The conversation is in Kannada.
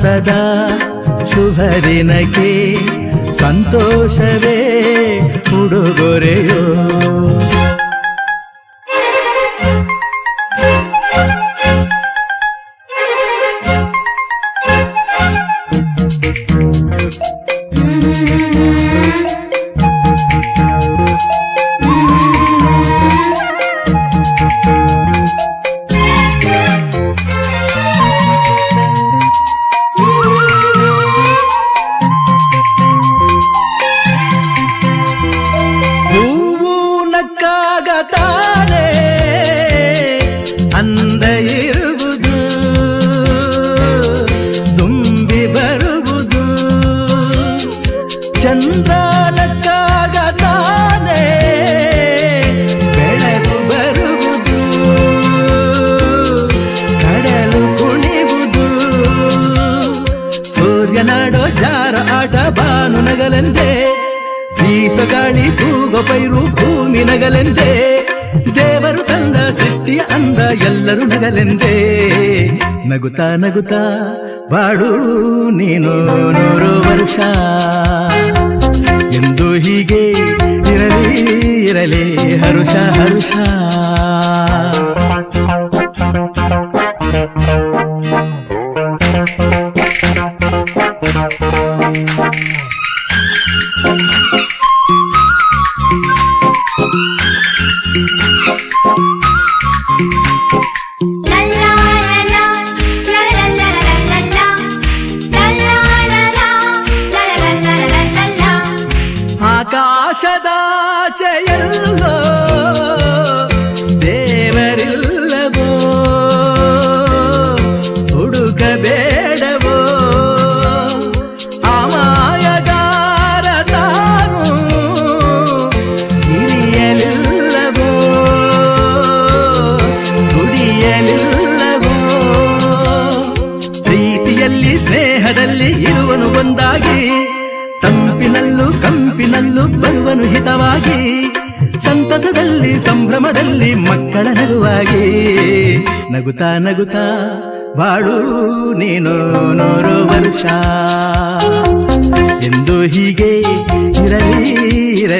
ಉಲ್ಲಾಸದ ಶುಭ ದಿನಕ್ಕೆ ಸಂತೋಷವೇ ಉಡುಗೊರೆಯೋ. tan ಬೀಸಗಾಳಿ ತೂಗ ಪೈರು ಭೂಮಿ ನಗಲೆಂದೇ. ದೇವರು ತಂದ ಸೃಷ್ಟಿಯ ಅಂದ ಎಲ್ಲರೂ ನಗಲೆಂದೇ. ನಗುತ್ತಾ ನಗುತ್ತಾ ಬಾಳು ನೀನು ನೂರು ವರ್ಷ. ಎಂದು ಹೀಗೆ ಇರಲಿ ಇರಲಿ ಹರುಷ ಹರುಷ. ಬರುವನು ಹಿತವಾಗಿ, ಸಂತಸದಲ್ಲಿ, ಸಂಭ್ರಮದಲ್ಲಿ, ಮಕ್ಕಳ ನಗುವಾಗಿ. ನಗುತ್ತಾ ನಗುತ್ತಾ, ಬಾಳು ನೀನು ನೂರು ವರ್ಷ. ಎಂದು ಹೀಗೆ ಇರಲಿ ಇರಲಿ.